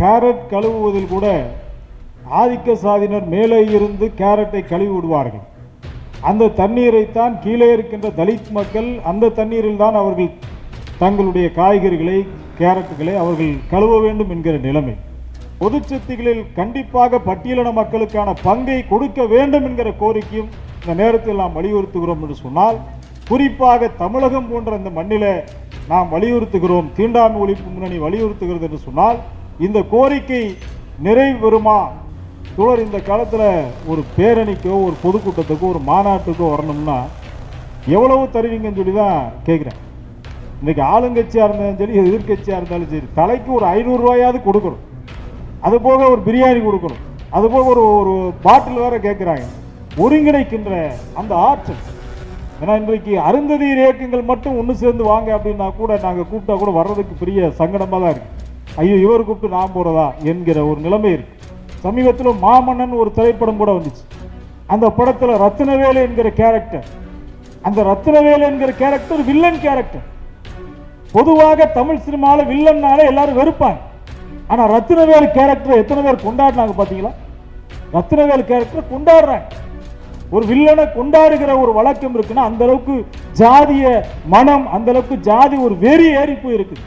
Carrot கழுவுவதில் கூட ஆதிக்க சாதியினர் மேலே இருந்து கேரட்டை கழுவி விடுவார்கள். அந்த தண்ணீரைத்தான் கீழே இருக்கின்ற தலித் மக்கள் அந்த தண்ணீரில் தான் அவர்கள் தங்களுடைய காய்கறிகளை கேரட்டுகளை அவர்கள் கழுவ வேண்டும் என்கிற நிலைமை. பொதுச்சத்துகளில் கண்டிப்பாக பட்டியலின மக்களுக்கான பங்கை கொடுக்க வேண்டும் என்கிற கோரிக்கையும் இந்த நேரத்தில் நாம் வலியுறுத்துகிறோம் என்று சொன்னால் குறிப்பாக தமிழகம் போன்ற இந்த மண்ணில் நாம் வலியுறுத்துகிறோம். தீண்டாமை ஒழிப்பு முன்னணி வலியுறுத்துகிறது என்று சொன்னால் இந்த கோரிக்கை நிறைவேறுமா? தோழர் இந்த காலத்தில் ஒரு பேரணிக்கோ ஒரு பொதுக்கூட்டத்துக்கோ ஒரு மாநாட்டுக்கோ வரணும்னா எவ்வளவு தருவீங்கன்னு சொல்லி தான் கேட்குறேன் இன்றைக்கி ஆளுங்கட்சியாக இருந்தாலும் சரி எதிர்க்கட்சியாக இருந்தாலும் சரி தலைக்கு ஒரு ஐநூறுரூவாயாவது கொடுக்கணும். அது போக ஒரு பிரியாணி கொடுக்கணும். அது போக ஒரு ஒரு பாட்டில் வேற கேட்குறாங்க ஒருங்கிணைக்கின்ற அந்த ஆற்றல். ஏன்னா இன்றைக்கு அருந்ததி இயக்கங்கள் மட்டும் ஒன்று சேர்ந்து வாங்க அப்படின்னா கூட நாங்கள் கூப்பிட்டா கூட வர்றதுக்கு பெரிய சங்கடமாக தான் இருக்குது ஐயோ இவர் கூப்பிட்டு நான் போகிறதா என்கிற ஒரு நிலைமை இருக்கு. சமீபத்தில் மாமன்னன் ஒரு திரைப்படம் கூட வந்துச்சு. அந்த படத்தில் ரத்தினவேலு என்கிற கேரக்டர் அந்த ரத்தினவேலு என்கிற கேரக்டர் வில்லன் கேரக்டர் பொதுவாக தமிழ் சினிமாவில் வில்லன்னால எல்லாரும் வெறுப்பாங்க. ஆனா ரத்தினவேலு கேரக்டர் எத்தனை பேர் கொண்டாடினாங்க பார்த்தீங்களா ரத்தினவேலு கேரக்டர் கொண்டாடுறாங்க. ஒரு வில்லனை கொண்டாடுகிற ஒரு வழக்கம் இருக்குன்னா அந்த அளவுக்கு ஜாதிய மனம் அந்த அளவுக்கு ஜாதி ஒரு வெறி ஏறி போயிருக்குது.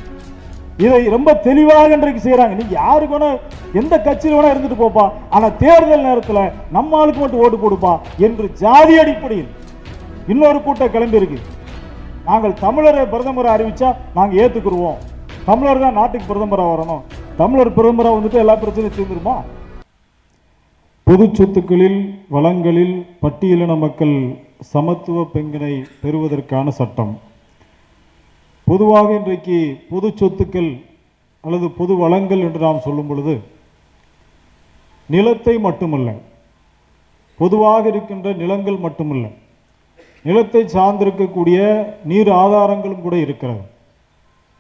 இதை ரொம்ப தெளிவாக இன்றைக்கு செய்கிறாங்க நீங்கள் யாருக்கு வேணா எந்த கட்சியில் வேணா இருந்துட்டு போப்பா. ஆனால் தேர்தல் நேரத்தில் நம்ம ஆளுக்கு மட்டும் ஓட்டு போடுப்பா என்று ஜாதி அடிப்படையில் இன்னொரு கூட்டம் கிளம்பி இருக்கு. நாங்கள் தமிழரை பிரதமரை அறிவிச்சா நாங்கள் ஏற்றுக்குருவோம் தமிழர் தான் நாட்டுக்கு பிரதமராக வரணும். தமிழர் பிரதமராக வந்துட்டு எல்லா பிரச்சனையும் தீர்ந்துருமா? பொது சொத்துக்களில் வளங்களில் பட்டியலின மக்கள் சமத்துவ பெண்களை பெறுவதற்கான சட்டம். பொதுவாக இன்றைக்கு பொது சொத்துக்கள் அல்லது பொது வளங்கள் என்று நாம் சொல்லும் பொழுது நிலத்தை மட்டுமல்ல பொதுவாக இருக்கின்ற நிலங்கள் மட்டுமல்ல நிலத்தை சார்ந்திருக்கக்கூடிய நீர் ஆதாரங்களும் கூட இருக்கிறது.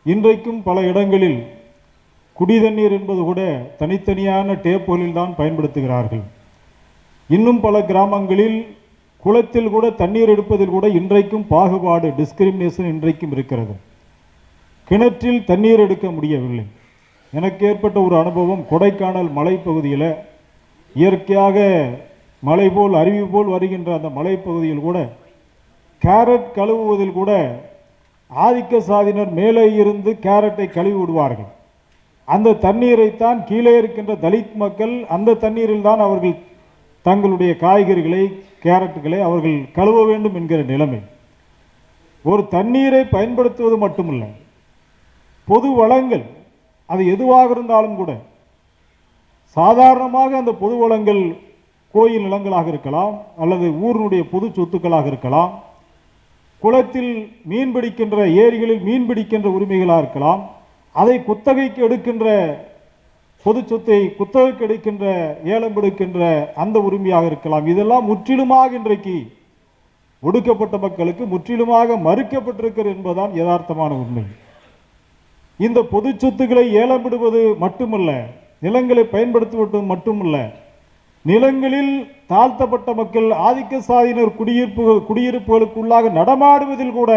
இன்றைக்கும் பல இடங்களில் குடிதண்ணீர் என்பது கூட தனித்தனியான டேப்புகளில் தான் பயன்படுத்துகிறார்கள். இன்னும் பல கிராமங்களில் குளத்தில் கூட தண்ணீர் எடுப்பதில் கூட இன்றைக்கும் பாகுபாடு டிஸ்கிரிமினேஷன் இன்றைக்கும் இருக்கிறது. கிணற்றில் தண்ணீர் எடுக்க முடியவில்லை. எனக்கு ஏற்பட்ட ஒரு அனுபவம் கொடைக்கானல் மலைப்பகுதியில். இயற்கையாக மலை போல் அருவி போல் வருகின்ற அந்த மலைப்பகுதியில் கூட கேரட் கழுவுவதில் கூட ஆதிக்க சாதியினர் மேலே இருந்து கேரட்டை கழுவி விடுவார்கள். அந்த தண்ணீரைத்தான் கீழே இருக்கின்ற தலித் மக்கள் அந்த தண்ணீரில் தான் அவர்கள் தங்களுடைய காய்கறிகளை கேரட்டுகளை அவர்கள் கழுவ வேண்டும் என்கிற நிலைமை. ஒரு தண்ணீரை பயன்படுத்துவது மட்டுமில்லை. பொது வளங்கள் அது எதுவாக இருந்தாலும் கூட சாதாரணமாக அந்த பொது வளங்கள் கோயில் நிலங்களாக இருக்கலாம் அல்லது ஊரினுடைய பொது சொத்துக்களாக இருக்கலாம் குளத்தில் மீன் பிடிக்கின்ற ஏரிகளில் மீன் பிடிக்கின்ற உரிமைகளாக இருக்கலாம் அதை குத்தகைக்கு எடுக்கின்ற பொது சொத்தை குத்தகைக்கு எடுக்கின்ற ஏலம் எடுக்கின்ற அந்த உரிமையாக இருக்கலாம். இதெல்லாம் முற்றிலுமாக இன்றைக்கு ஒடுக்கப்பட்ட மக்களுக்கு முற்றிலுமாக மறுக்கப்பட்டிருக்கிறது என்பதுதான் யதார்த்தமான உண்மை. இந்த பொது சொத்துக்களை ஏலம் விடுவது மட்டுமல்ல நிலங்களை பயன்படுத்துவது மட்டுமல்ல. நிலங்களில் தாழ்த்தப்பட்ட மக்கள் ஆதிக்க சாதியினர் குடியிருப்பு குடியிருப்புகளுக்குள்ளாக நடமாடுவதில் கூட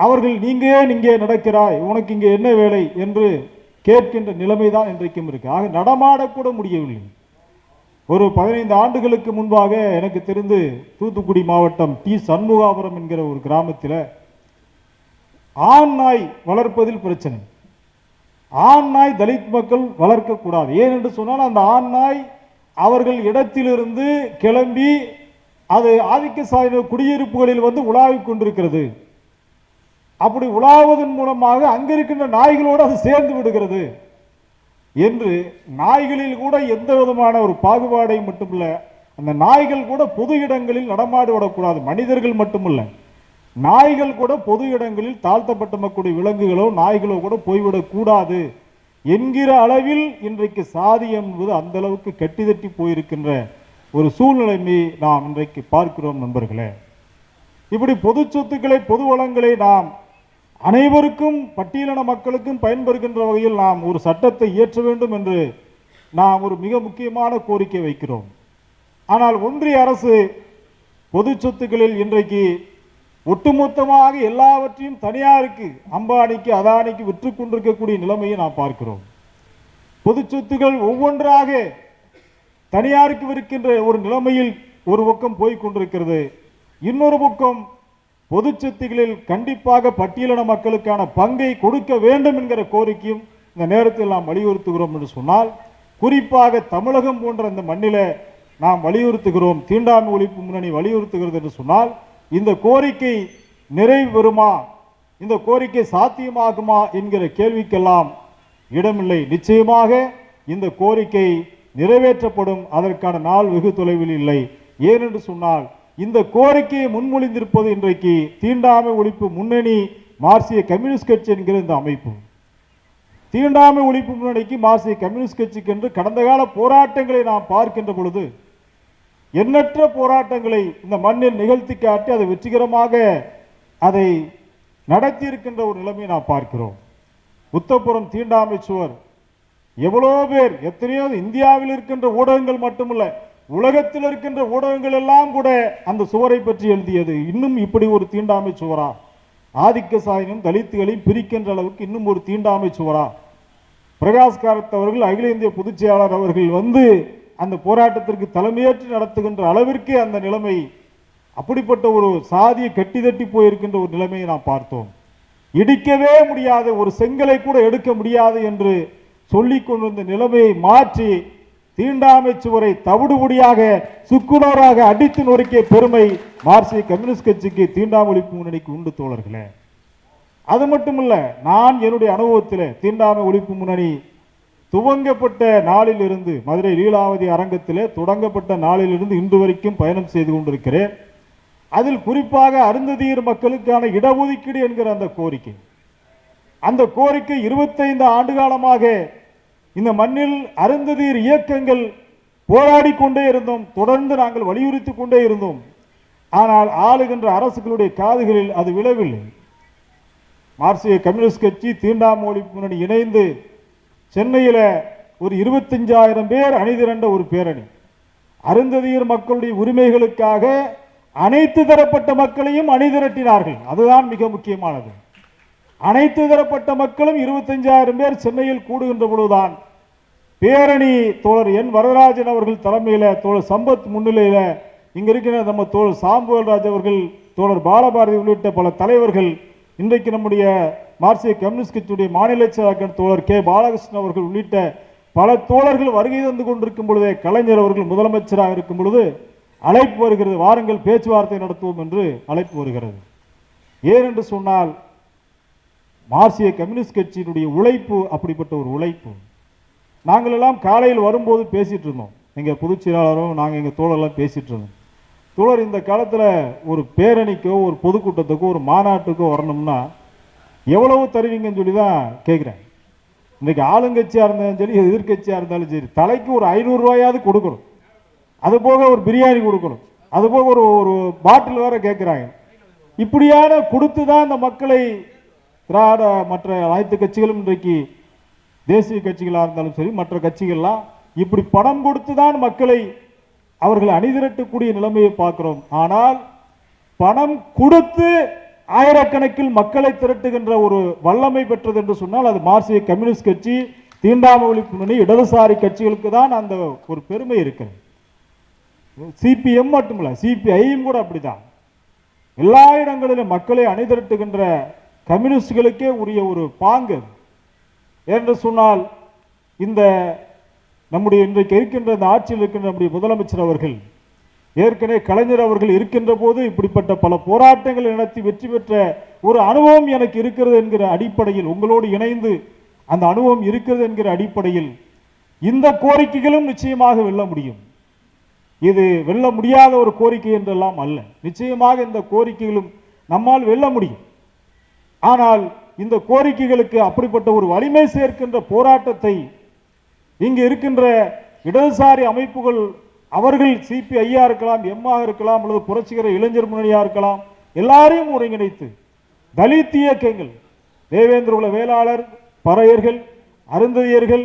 அவர்கள் நீங்க ஏன் இங்கே நடக்கிறாய் உனக்கு இங்கே என்ன வேலை? என்று கேட்கின்ற நிலைமைதான் இன்றைக்கும் இருக்கு. ஆக நடமாடக்கூட முடியவில்லை. ஒரு பதினைந்து ஆண்டுகளுக்கு முன்பாக எனக்கு தெரிந்து தூத்துக்குடி மாவட்டம் டி. சண்முகாபுரம் என்கிற ஒரு கிராமத்தில் ஆண் நாய் வளர்ப்பதில் பிரச்சனை. ஆண் நாய் தலித் மக்கள் வளர்க்கக்கூடாது. ஏன் என்று சொன்னால் அந்த ஆண் நாய் அவர்கள் இடத்திலிருந்து கிளம்பி அது ஆதிக்க சாதியினர் குடியிருப்புகளில் வந்து உலாவிக் கொண்டிருக்கிறது. அப்படி உலாவதன் மூலமாக அங்கே இருக்கின்ற நாய்களோடு அது சேர்ந்து விடுகிறது. என்று நாய்களில் கூட எந்த விதமான ஒரு பாகுபாடையும் மட்டுமில்லை அந்த நாய்கள் கூட பொது இடங்களில் நடமாடி விடக்கூடாது. மனிதர்கள் மட்டுமில்லை. நாய்கள் கூட பொது இடங்களில் தாழ்த்தப்பட்ட மக்களுடைய விலங்குகளோ நாய்களோ கூட போய்விடக்கூடாது என்கிற அளவில் இன்றைக்கு சாதி என்பது அந்த அளவுக்கு கட்டிதட்டி போயிருக்கின்ற ஒரு சூழ்நிலைமை நாம் இன்றைக்கு பார்க்கிறோம் நண்பர்களே. இப்படி பொது சொத்துக்களை பொது வளங்களை நாம் அனைவருக்கும் பட்டியலின மக்களுக்கும் பயன்பெறுகின்ற வகையில் நாம் ஒரு சட்டத்தை இயற்ற வேண்டும் என்று நாம் ஒரு மிக முக்கியமான கோரிக்கை வைக்கிறோம். ஆனால் ஒன்றிய அரசு பொது சொத்துக்களில் இன்றைக்கு ஒட்டுமொத்தமாக எல்லாவற்றையும் தனியாருக்கு அம்பானிக்கு அதானிக்கு விற்று கொண்டிருக்கக்கூடிய நிலைமையை நாம் பார்க்கிறோம். பொது சொத்துகள் ஒவ்வொன்றாக தனியாருக்கு விற்கின்ற ஒரு நிலைமையில் ஒரு பக்கம் போய்க் கொண்டிருக்கிறது. இன்னொரு பக்கம் பொது சொத்துகளில் கண்டிப்பாக பட்டியலின மக்களுக்கான பங்கை கொடுக்க வேண்டும் என்கிற கோரிக்கையும் இந்த நேரத்தில் நாம் வலியுறுத்துகிறோம் என்று சொன்னால் குறிப்பாக தமிழகம் போன்ற இந்த மண்ணில நாம் வலியுறுத்துகிறோம். தீண்டாமை ஒழிப்பு முன்னணி வலியுறுத்துகிறது என்று சொன்னால் இந்த கோரிக்கை நிறைவு பெறுமா இந்த கோரிக்கை சாத்தியமாகுமா என்கிற கேள்விக்கெல்லாம் இடமில்லை. நிச்சயமாக இந்த கோரிக்கை நிறைவேற்றப்படும். அதற்கான நாள் வெகு தொலைவில் இல்லை. ஏனென்று சொன்னால் இந்த கோரிக்கையை முன்மொழிந்திருப்பது இன்றைக்கு தீண்டாமை ஒழிப்பு முன்னணி மார்க்சிய கம்யூனிஸ்ட் கட்சி என்கிற இந்த அமைப்பு. தீண்டாமை ஒழிப்பு முன்னணிக்கு மார்க்சிய கம்யூனிஸ்ட் கட்சிக்கு என்று கடந்த கால போராட்டங்களை நாம் பார்க்கின்ற பொழுது எண்ணற்ற போராட்டங்களை இந்த மண்ணில் நிகழ்த்தி காட்டி அதை வெற்றிகரமாக அதை நடத்தி இருக்கின்ற ஒரு நிலைமையை நாம் பார்க்கிறோம். உத்தப்புறம் தீண்டாமை சுவர். எவ்வளோ பேர் எத்தனையோ இந்தியாவில் இருக்கின்ற ஊடகங்கள் மட்டுமல்ல உலகத்தில் இருக்கின்ற ஊடகங்கள் எல்லாம் கூட அந்த சுவரை பற்றி எழுதியது. இன்னும் இப்படி ஒரு தீண்டாமை சுவரா? ஆதிக்க சாயினும் தலித்துகளையும் பிரிக்கின்ற அளவுக்கு இன்னும் ஒரு தீண்டாமை சுவரா? பிரகாஷ் காரத் அவர்கள் அகில இந்திய பொதுச் செயலாளர் அவர்கள் வந்து அந்த போராட்டத்திற்கு தலைமையேற்று நடத்துகின்ற அளவிற்கு அந்த நிலைமை அப்படிப்பட்ட ஒரு சாதியை கட்டி தட்டி போயிருக்கின்ற ஒரு நிலைமையை நாம் பார்த்தோம். இடிக்கவே முடியாத ஒரு செங்கலை கூட எடுக்க முடியாது என்று சொல்லி கொண்டிருந்த நிலைமையை மாற்றி தீண்டாமை சுவரை தவிடுபடியாக சுக்குநூறாக அடித்து நொறுக்கிய பெருமை மார்க்சிய கம்யூனிஸ்ட் கட்சிக்கு தீண்டாமை ஒழிப்பு முன்னணிக்கு உண்டு தோழர்களே. அது மட்டுமல்ல நான் என்னுடைய அனுபவத்தில் தீண்டாமை ஒழிப்பு முன்னணி துவங்கப்பட்ட நாளிலிருந்து மதுரை லீலாவதி அரங்கத்திலே தொடங்கப்பட்ட நாளிலிருந்து இன்று வரைக்கும் பயணம் செய்து கொண்டிருக்கிறேன். அதில் குறிப்பாக அருந்ததியர் மக்களுக்கான இடஒதுக்கீடு என்கிற அந்த கோரிக்கை. அந்த கோரிக்கை இருபத்தைந்து ஆண்டு காலமாக இந்த மண்ணில் அருந்ததியர் இயக்கங்கள் போராடி கொண்டே இருந்தோம். தொடர்ந்து நாங்கள் வலியுறுத்தி கொண்டே இருந்தோம். ஆனால் ஆளுகின்ற அரசுகளுடைய காதுகளில் அது விழவில்லை. மார்க்சிய கம்யூனிஸ்ட் கட்சி தீண்டாமொழி முன்னணி இணைந்து சென்னையில் ஒரு இருபத்தஞ்சாயிரம் பேர் அணிதிரண்ட ஒரு பேரணி. அருந்ததியர் மக்களுடைய உரிமைகளுக்காக அனைத்து தரப்பட்ட மக்களையும் அணிதிரட்டினார்கள் அதுதான் மிக முக்கியமானது. அனைத்து தரப்பட்ட மக்களும் இருபத்தஞ்சாயிரம் பேர் சென்னையில் கூடுகின்ற பொழுதுதான் பேரணி தோழர் என் வரதராஜன் அவர்கள் தலைமையில் தோழர் சம்பத் முன்னிலையில் இங்க இருக்கிற நம்ம தோழர் சாம்புவல்ராஜ் அவர்கள் தோழர் பாலபாரதி உள்ளிட்ட பல தலைவர்கள் இன்றைக்கு நம்முடைய மார்க்சிய கம்யூனிஸ்ட் கட்சியுடைய மாநில செயலாளர் தோழர் கே. பாலகிருஷ்ணன் அவர்கள் உள்ளிட்ட பல தோழர்கள் வருகை தந்து கொண்டிருக்கும் பொழுதே கலைஞர் அவர்கள் முதலமைச்சராக இருக்கும் பொழுது அழைப்பு வருகிறது. வாருங்கள் பேச்சுவார்த்தை நடத்துவோம் என்று அழைப்பு வருகிறது. ஏனென்று சொன்னால் மார்க்சிய கம்யூனிஸ்ட் கட்சியினுடைய உழைப்பு அப்படிப்பட்ட ஒரு உழைப்பு. நாங்கள் எல்லாம் காலையில் வரும்போது பேசிட்டு இருந்தோம். எங்கள் பொதுச் செயலாளரும் நாங்கள் எங்கள் தோழர்லாம் பேசிட்டு இருந்தோம். தோழர் இந்த காலத்தில் ஒரு பேரணிக்கோ ஒரு பொதுக்கூட்டத்துக்கோ ஒரு மாநாட்டுக்கோ வரணும்னா எவ்வளவு தருவீங்கன்னு சொல்லி தான் கேட்குறேன் இன்னைக்கு ஆளுங்கட்சியாக இருந்தாலும் சரி எதிர்க்கட்சியாக இருந்தாலும் சரி தலைக்கு ஒரு ஐநூறுரூவாயாவது கொடுக்கணும். அது போக ஒரு பிரியாணி கொடுக்கணும். அது போக ஒரு ஒரு பாட்டில் வேற கேட்குறாங்க இப்படியான கொடுத்து தான் இந்த மக்களை திராவிட மற்ற அனைத்து கட்சிகளும் இன்றைக்கு தேசிய கட்சிகளாக இருந்தாலும் சரி மற்ற கட்சிகள்லாம் இப்படி பணம் கொடுத்து தான் மக்களை அவர்கள் அணிதிரட்டக்கூடிய நிலைமையை பார்க்குறோம். ஆனால் பணம் கொடுத்து ஆயிரக்கணக்கில் மக்களை திரட்டுகின்ற ஒரு வல்லமை பெற்றது என்று சொன்னால் அது மார்க்சிய கம்யூனிஸ்ட் கட்சி தீண்டாமை முன்னணி இடதுசாரி கட்சிகளுக்கு தான் அந்த ஒரு பெருமை இருக்கிறது. சிபிஎம் மட்டுமல்ல சிபிஐயும் கூட அப்படிதான். எல்லா இடங்களிலும் மக்களை அணிதிரட்டுகின்ற கம்யூனிஸ்டுகளுக்கே உரிய ஒரு பாங்கு. என்று சொன்னால் இந்த நம்முடைய இன்றைக்கு இருக்கின்ற இந்த ஆட்சியில் இருக்கின்ற நம்முடைய முதலமைச்சர் அவர்கள் ஏற்கனவே கலைஞர் அவர்கள் இருக்கின்ற போது இப்படிப்பட்ட பல போராட்டங்களை நடத்தி வெற்றி பெற்ற ஒரு அனுபவம் எனக்கு இருக்கிறது என்கிற அடிப்படையில் உங்களோடு இணைந்து அந்த அனுபவம் இருக்கிறது என்கிற அடிப்படையில் இந்த கோரிக்கைகளும் நிச்சயமாக வெல்ல முடியும். இது வெல்ல முடியாத ஒரு கோரிக்கை என்றெல்லாம் அல்ல. நிச்சயமாக இந்த கோரிக்கைகளும் நம்மால் வெல்ல முடியும். ஆனால் இந்த கோரிக்கைகளுக்கு அப்படிப்பட்ட ஒரு வலிமை சேர்க்கின்ற போராட்டத்தை இங்கு இருக்கின்ற இடதுசாரி அமைப்புகள் அவர்கள் சிபிஐயா இருக்கலாம் எம்மா இருக்கலாம் அல்லது புரட்சிகர இளைஞர் முன்னணியா இருக்கலாம் எல்லாரையும் ஒருங்கிணைத்து தலித் இயக்கங்கள் தேவேந்திர உள்ள வேளாளர் பறையர்கள் அருந்ததியர்கள்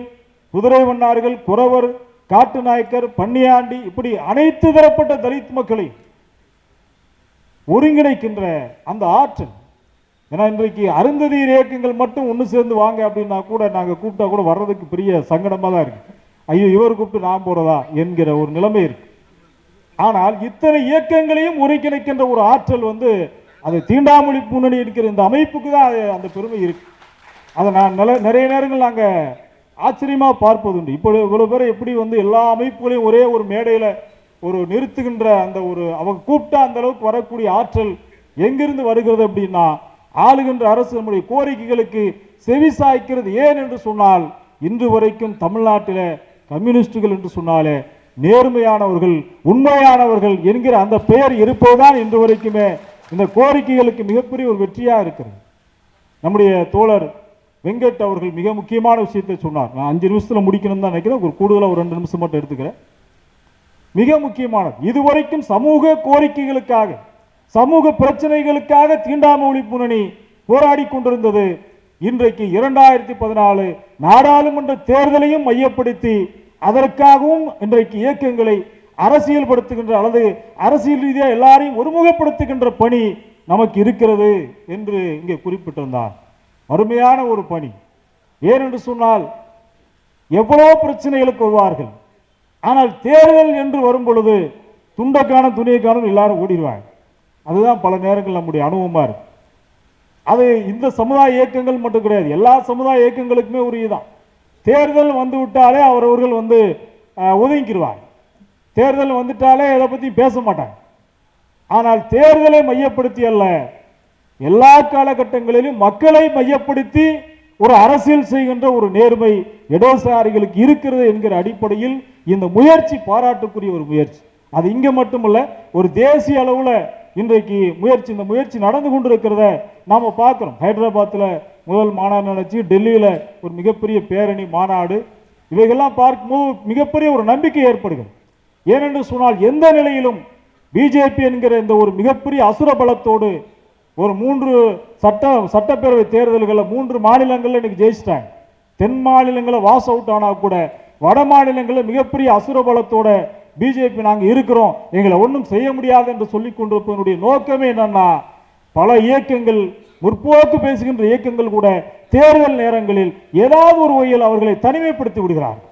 குதிரை மன்னார்கள் குறவர் காட்டு நாயக்கர் பன்னியாண்டி இப்படி அனைத்து தரப்பட்ட தலித் மக்களை ஒருங்கிணைக்கின்ற அந்த ஆற்றல். ஏன்னா இன்றைக்கு அருந்ததியர் இயக்கங்கள் மட்டும் ஒன்று சேர்ந்து வாங்க அப்படின்னா கூட நாங்கள் கூப்பிட்டா கூட வர்றதுக்கு பெரிய சங்கடமாக தான் இருக்கு. ஐயோ இவர் கூப்பிட்டு நான் போறதா என்கிற ஒரு நிலைமை இருக்கு. ஆனால் இத்தனை இயக்கங்களையும் ஒருங்கிணைக்கின்ற ஒரு ஆற்றல் வந்து அது தீண்டாமொழி முன்னணி இருக்கிற இந்த அமைப்புக்கு தான் அது- அந்த பெருமை இருக்கு. அதை நான் நில நிறைய நேரங்கள் நாங்கள் ஆச்சரியமாக பார்ப்பதுண்டு. இப்போ இவ்வளோ பேர் எப்படி வந்து எல்லா அமைப்புகளையும் ஒரே ஒரு மேடையில் ஒரு நிறுத்துகின்ற அந்த ஒரு அவங்க கூப்பிட்டா அந்த அளவுக்கு வரக்கூடிய ஆற்றல் எங்கிருந்து வருகிறது அப்படின்னா ஆளுகின்ற அரசு நம்முடைய கோரிக்கைகளுக்கு செவி சாய்க்கிறது ஏன் என்று சொன்னால் இன்று வரைக்கும் தமிழ்நாட்டில் கம்யூனிஸ்டுகள் என்று சொன்னாலே நேர்மையானவர்கள் உண்மையானவர்கள் என்கிற அந்த பெயர் இருப்பதுதான் இன்று வரைக்குமே இந்த கோரிக்கைகளுக்கு மிகப்பெரிய ஒரு வெற்றியாக இருக்கிறது. நம்முடைய தோழர் வெங்கட் அவர்கள் மிக முக்கியமான விஷயத்தை சொன்னார். நான் அஞ்சு நிமிஷத்தில் முடிக்கணும்னு தான் நினைக்கிறேன். ஒரு கூடுதலாக ஒரு ரெண்டு நிமிஷம் மட்டும் எடுத்துக்கிறேன். மிக முக்கியமானது இதுவரைக்கும் சமூக கோரிக்கைகளுக்காக சமூக பிரச்சனைகளுக்காக தீண்டாம ஒழிப்பு முன்னணி போராடி கொண்டிருந்தது இன்றைக்கு இரண்டாயிரத்தி பதினாலு நாடாளுமன்ற தேர்தலையும் மையப்படுத்தி அதற்காகவும் இன்றைக்கு இயக்கங்களை அரசியல்படுத்துகின்ற அல்லது அரசியல் ரீதியாக எல்லாரையும் ஒருமுகப்படுத்துகின்ற பணி நமக்கு இருக்கிறது என்று இங்கே குறிப்பிட்டிருந்தார். அருமையான ஒரு பணி. ஏனென்று சொன்னால் எவ்வளோ பிரச்சனைகளுக்கு வருவார்கள். ஆனால் தேர்தல் என்று வரும் பொழுது துண்டக்கான துணியக்கானும் எல்லாரும் ஓடிடுவாங்க. அதுதான் பல நேரங்கள் நம்முடைய அனுபவமாக இருக்கு. அது இந்த சமுதாய இயக்கங்கள் மட்டும் கிடையாது. எல்லா சமுதாய இயக்கங்களுக்குமே உரியதான் தேர்தல் வந்து விட்டாலே அவரவர்கள் வந்து அஹ், ஒதுங்கிடுவாங்க தேர்தல் வந்துட்டாலே இதை பற்றி பேச மாட்டாங்க. ஆனால் தேர்தலை மையப்படுத்தி அல்ல எல்லா காலகட்டங்களிலும் மக்களை மையப்படுத்தி ஒரு அரசியல் செய்கின்ற ஒரு நேர்மை இடதுசாரிகளுக்கு இருக்கிறது என்கிற அடிப்படையில் இந்த முயற்சி பாராட்டுக்குரிய ஒரு முயற்சி. அது இங்கே மட்டுமல்ல ஒரு தேசிய அளவில் இன்றைக்கு முயற்சி இந்த முயற்சி நடந்து கொண்டிருக்கிறத நாம் பார்க்குறோம். ஹைதராபாத்தில் முதல் மாநாடு நடந்துச்சு. டெல்லியில் ஒரு மிகப்பெரிய பேரணி மாநாடு. இவைகள்லாம் பார்க்கும்போது மிகப்பெரிய ஒரு நம்பிக்கை ஏற்படுகிறது. ஏனென்று சொன்னால் எந்த நிலையிலும் பிஜேபி என்கிற இந்த ஒரு மிகப்பெரிய அசுர பலத்தோடு ஒரு மூன்று சட்ட சட்டப்பேரவை தேர்தல்களில் மூன்று மாநிலங்களில் இன்னைக்கு ஜெயிச்சிட்டாங்க. தென் மாநிலங்களில் வாஸ் அவுட் ஆனால் கூட வட மாநிலங்களில் மிகப்பெரிய அசுர பலத்தோட பிஜேபி நாங்கள் இருக்கிறோம். எங்களை ஒன்றும் செய்ய முடியாது என்று சொல்லிக் கொண்டிருப்பதனுடைய நோக்கமே என்னன்னா பல இயக்கங்கள் முற்போக்கு பேசுகின்ற இயக்கங்கள் கூட தேர்தல் நேரங்களில் ஏதாவது ஒரு வகையில் அவர்களை தனிமைப்படுத்தி விடுகிறார்கள்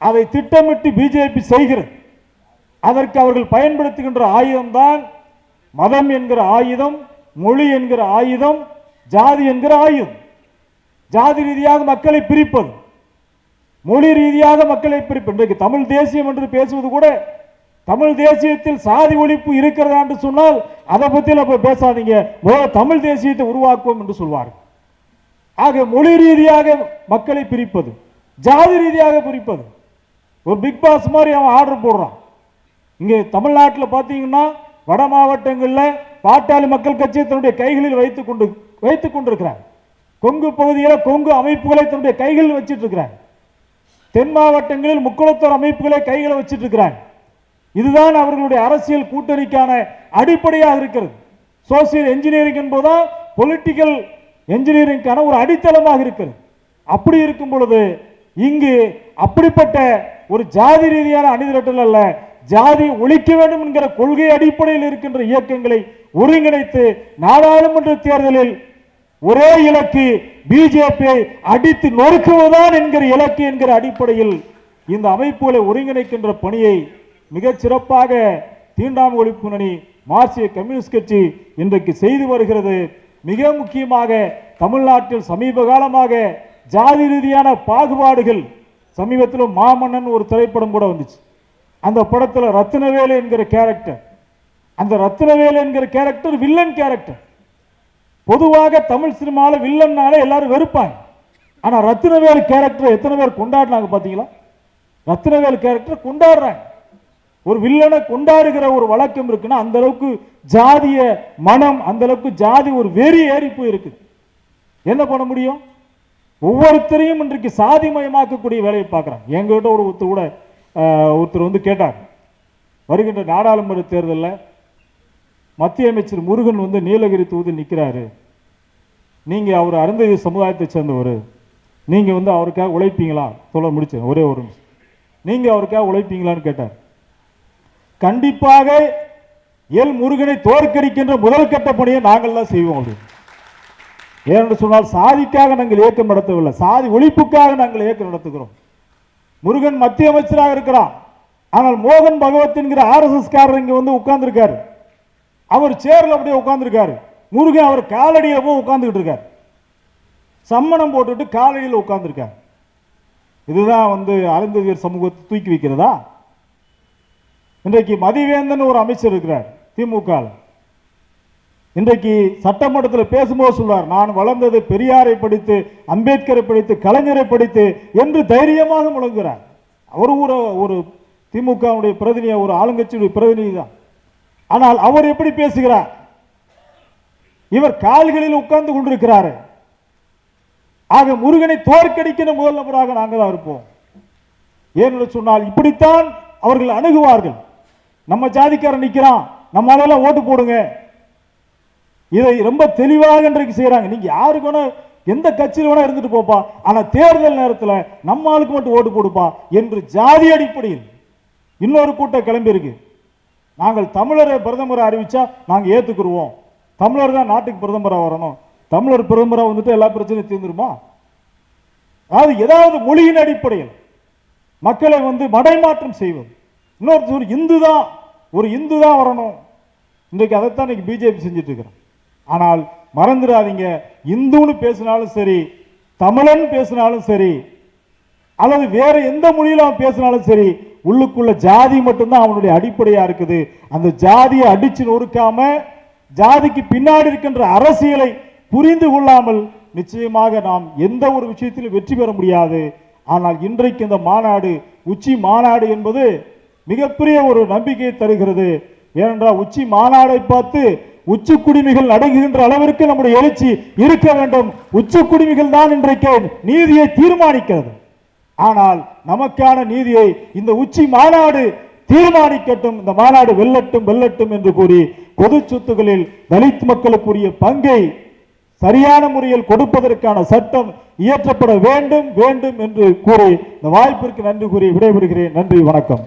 அதை திட்டமிட்டு பிஜேபி செய்கிறது. அதற்கு அவர்கள் பயன்படுத்துகின்ற ஆயுதம்தான் மதம் என்கிற ஆயுதம் மொழி என்கிற ஆயுதம் ஜாதி என்கிற ஆயுதம். ஜாதி ரீதியாக மக்களை பிரிப்பது மொழி ரீதியாக மக்களை பிரிப்பு இன்றைக்கு தமிழ் தேசியம் என்று பேசுவது கூட தமிழ் தேசியத்தில் சாதி ஒழிப்பு இருக்கிறதா என்று சொன்னால் அதை பத்தி நம்ம பேசாதீங்க. முதல்ல தமிழ் தேசியத்தை உருவாக்குவோம் என்று சொல்வார்கள். ஆக மொழி ரீதியாக மக்களை பிரிப்பது ஜாதி ரீதியாக பிரிப்பது. ஒரு பிக் பாஸ் மாதிரி அவன் ஆர்டர் போடுறான். இங்கே தமிழ்நாட்டில் பார்த்தீங்கன்னா வட மாவட்டங்களில் பாட்டாளி மக்கள் கட்சியை தன்னுடைய கைகளில் வைத்து கொண்டு வைத்து கொண்டிருக்கிறாங்க கொங்கு பகுதியில் கொங்கு அமைப்புகளை தன்னுடைய கைகளில் வச்சிட்டு இருக்கிறாங்க தென் மாவட்டங்களில் முக்குளத்தோர் அமைப்புகளை கைகளை வச்சிட்டு இருக்கிறாங்க இதுதான் அவர்களுடைய அரசியல் கூட்டணிக்கான அடிப்படையாக இருக்கிறது. சோசியல் இன்ஜினியரிங் என்பதுதான் பொலிட்டிக்கல் என்ஜினியரிங்கான ஒரு அடித்தளமாக இருக்கிறது. அப்படி இருக்கும் பொழுது இங்கு அப்படிப்பட்ட ஒரு ஜாதி ரீதியான அணிதிரட்டல் அல்ல ஜாதி ஒழிக்க வேண்டும் என்கிற கொள்கை அடிப்படையில் இருக்கின்ற இயக்கங்களை ஒருங்கிணைத்து நாடாளுமன்ற தேர்தலில் ஒரே இலக்கு பிஜேபியை அடித்து நொறுக்குவதுதான் என்கிற இலக்கு என்கிற அடிப்படையில் இந்த அமைப்புகளை ஒருங்கிணைக்கின்ற பணியை மிகச் சிறப்பாக தீண்டாமை ஒழிப்பு முன்னணி மார்க்சிய கம்யூனிஸ்ட் கட்சி இன்றைக்கு செய்து வருகிறது. மிக முக்கியமாக தமிழ்நாட்டில் சமீப காலமாக ஜாதி ரீதியான பாகுபாடுகள் சமீபத்தில் மாமன்னன் ஒரு திரைப்படம் கூட வந்துச்சு. அந்த படத்தில் ரத்னவேலு என்கிற கேரக்டர் அந்த ரத்னவேலு என்கிற கேரக்டர் வில்லன் கேரக்டர் பொதுவாக தமிழ் சினிமாவில் வில்லன்னாலே எல்லாரும் வெறுப்பாங்க. ஆனால் ரத்னவேலு கேரக்டர் எத்தனை பேர் கொண்டாடினாங்க பார்த்தீங்களா ரத்னவேலு கேரக்டர் கொண்டாடுறாங்க. ஒரு வில்லனை கொண்டாடுகிற ஒரு வழக்கம் இருக்குன்னா அந்த அளவுக்கு ஜாதிய மனம் அந்த அளவுக்கு ஜாதி ஒரு வெறி ஏறி போயிருக்கு என்ன பண்ண முடியும்? ஒவ்வொருத்தரையும் இன்றைக்கு சாதிமயமாக்கக்கூடிய வேலையை பார்க்குறாங்க. எங்ககிட்ட ஒரு ஒருத்தர் கூட ஒருத்தர் வந்து கேட்டார் வருகின்ற நாடாளுமன்ற தேர்தலில் மத்திய அமைச்சர் முருகன் வந்து நீலகிரி தூது நிற்கிறாரு நீங்கள் அவர் அருந்ததி சமுதாயத்தை சேர்ந்தவர். நீங்கள் வந்து அவருக்காக உழைப்பீங்களா? சொல்ல முடிச்சேன். ஒரே ஒரு நிமிஷம். நீங்கள் அவருக்காக உழைப்பீங்களான்னு கேட்டார். கண்டிப்பாக எல் முருகனை தோற்கடிக்கின்ற முதல் கட்ட பணியை நாங்கள் தான் செய்வோம் அப்படின்னு ஏனென்று சொன்னால் சாதிக்காக நாங்கள் இயக்கம் நடத்தவில்லை. சாதி ஒழிப்புக்காக நாங்கள் இயக்கம் நடத்துகிறோம். முருகன் மத்திய அமைச்சராக இருக்கிறான் ஆனால் மோகன் பகவத் என்கிற ஆர்எஸ்எஸ் காரர் இங்கே வந்து உட்கார்ந்துருக்காரு. அவர் சேரில் அப்படியே உட்கார்ந்துருக்காரு. முருகன் அவர் காலடியில் போய் உட்கார்ந்துக்கிட்டு இருக்கார். சம்மணம் போட்டுட்டு காலடியில் உட்கார்ந்துருக்கார். இதுதான் வந்து அருந்ததியர் சமூகத்தை தூக்கி வைக்கிறதா? இன்றைக்கு மதிவேந்தன் ஒரு அமைச்சர் இருக்கிறார் திமுக இன்றைக்கு சட்டமன்றத்தில் பேசும்போது சொல்வார் நான் வளர்ந்தது பெரியாரை படித்து அம்பேத்கரை படித்து கலைஞரை படித்து என்று தைரியமாக முழங்குகிறார். அவர் ஒரு ஒரு திமுகவுடைய பிரதிநிதி ஒரு ஆளுங்கட்சியுடைய பிரதிநிதி தான். ஆனால் அவர் எப்படி பேசுகிறார்? இவர் கால்களில் உட்கார்ந்து கொண்டிருக்கிறாரு. ஆக முருகனை தோற்கடிக்கிற முதல் நபராக நாங்கள் தான் இருப்போம். ஏன்னு சொன்னால் இப்படித்தான் அவர்கள் அணுகுவார்கள். நம்ம ஜாதிக்காரன் நிற்கிறான் நம்ம அதெல்லாம் ஓட்டு போடுங்க. இதை ரொம்ப தெளிவாக இன்றைக்கு செய்கிறாங்க நீங்கள் யாருக்கு வேணா எந்த கட்சியில் வேணா இருந்துட்டு போப்பா. ஆனால் தேர்தல் நேரத்தில் நம்ம ஆளுக்கு மட்டும் ஓட்டு போடுப்பா என்று ஜாதி அடிப்படையில் இன்னொரு கூட்டம் கிளம்பியிருக்கு. நாங்கள் தமிழரை பிரதமரை அறிவிச்சா நாங்கள் ஏற்றுக்குருவோம் தமிழர் தான் நாட்டுக்கு பிரதமராக வரணும். தமிழர் பிரதமராக வந்துட்டு எல்லா பிரச்சனையும் தீர்ந்துருமா? அதாவது ஏதாவது மொழியின் அடிப்படையில் மக்களை வந்து மடைமாற்றம் செய்வது. இன்னொருத்தர் இந்து தான் ஒரு இந்து தான் வரணும். இன்றைக்கு அதைத்தான் இன்னைக்கு பிஜேபி செஞ்சுட்டு இருக்கிறோம் ஆனால் மறந்துடாதீங்க இந்துன்னு பேசினாலும் சரி தமிழன் பேசினாலும் சரி அல்லது வேற எந்த மொழியில அவன் பேசினாலும் சரி உள்ளுக்குள்ள ஜாதி மட்டும்தான் அவனுடைய அடிப்படையா இருக்குது. அந்த ஜாதியை அடிச்சு நொறுக்காம ஜாதிக்கு பின்னாடி இருக்கின்ற அரசியலை புரிந்து கொள்ளாமல் நிச்சயமாக நாம் எந்த ஒரு விஷயத்திலும் வெற்றி பெற முடியாது. ஆனால் இன்றைக்கு இந்த மாநாடு உச்சி மாநாடு என்பது மிகப்பெரிய ஒரு நம்பிக்கையை தருகிறது. ஏனென்றால் உச்சி மாநாடை பார்த்து உச்சி குடிமிகள் அடங்குகின்ற அளவிற்கு நம்முடைய எழுச்சி இருக்க வேண்டும். உச்சி குடிமிகள் தான் இன்றைக்கு நீதியை தீர்மானிக்கிறது. ஆனால் நமக்கான நீதியை இந்த உச்சி மாநாடு தீர்மானிக்கட்டும் இந்த மாநாடு வெல்லட்டும் வெல்லட்டும் என்று கூறி பொது சொத்துகளில் தலித் மக்களுக்குரிய பங்கை சரியான முறையில் கொடுப்பதற்கான சட்டம் இயற்றப்பட வேண்டும் வேண்டும் என்று கூறி இந்த வாய்ப்பிற்கு நன்றி கூறி விடைபெறுகிறேன். நன்றி வணக்கம்.